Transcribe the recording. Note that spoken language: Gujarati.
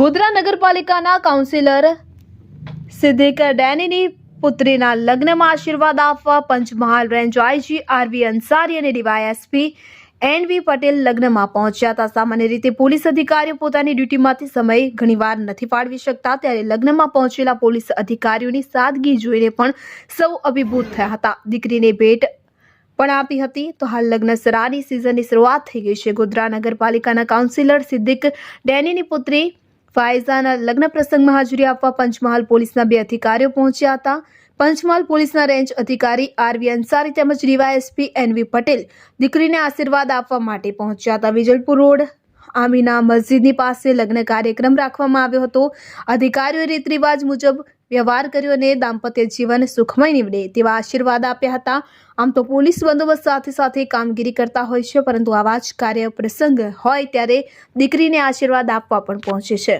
ગોધરા નગરપાલિકાના કાઉન્સિલર સિદ્ધિક ડેનીની પુત્રીના લગ્નમાં આશીર્વાદ આપવા Panchmahal range IG RV Ansari અને ડીવાયએસપી એનવી પટેલ લગ્નમાં પહોંચ્યા હતા. સામાન્ય રીતે પોલીસ અધિકારીઓ પોતાની ડ્યુટીમાંથી સમય ઘણીવાર નથી ફાળવી શકતા. ત્યારે લગ્નમાં પહોંચેલા પોલીસ અધિકારીઓની સાદગી જોઈને પણ સૌ અભિભૂત થયા હતા. દીકરીને ભેટ પણ આપી હતી. તો હાલ લગ્ન સરાની સિઝનની શરૂઆત થઈ ગઈ છે. ગોધરા નગરપાલિકાના કાઉન્સિલર સિદ્દીક ડેનીની પુત્રી ફાયઝાના લગ્ન પ્રસંગમાં હાજરી આપવા પંચમહાલ પોલીસના બે અધિકારીઓ પહોંચ્યા હતા. પંચમહાલ પોલીસના રેન્જ અધિકારી આરવી અંસારી તેમજ ડીવાયએસપી એનવી પટેલ દીકરીને આશીર્વાદ આપવા માટે પહોંચ્યા હતા. વિજલપુર રોડ, આમીના મસ્જિદની પાસે લગ્ન કાર્યક્રમ રાખવામાં આવ્યો હતો. અધિકારીઓએ રીત રિવાજ મુજબ વ્યવહાર કર્યો અને દાંપત્ય જીવન સુખમય નીવડે તેવા આશીર્વાદ આપ્યા હતા. આમ તો પોલીસ બંદોબસ્ત સાથે સાથે કામગીરી કરતા હોય છે, પરંતુ આવા જ કાર્ય પ્રસંગ હોય ત્યારે દીકરીને આશીર્વાદ આપવા પણ પહોંચે છે.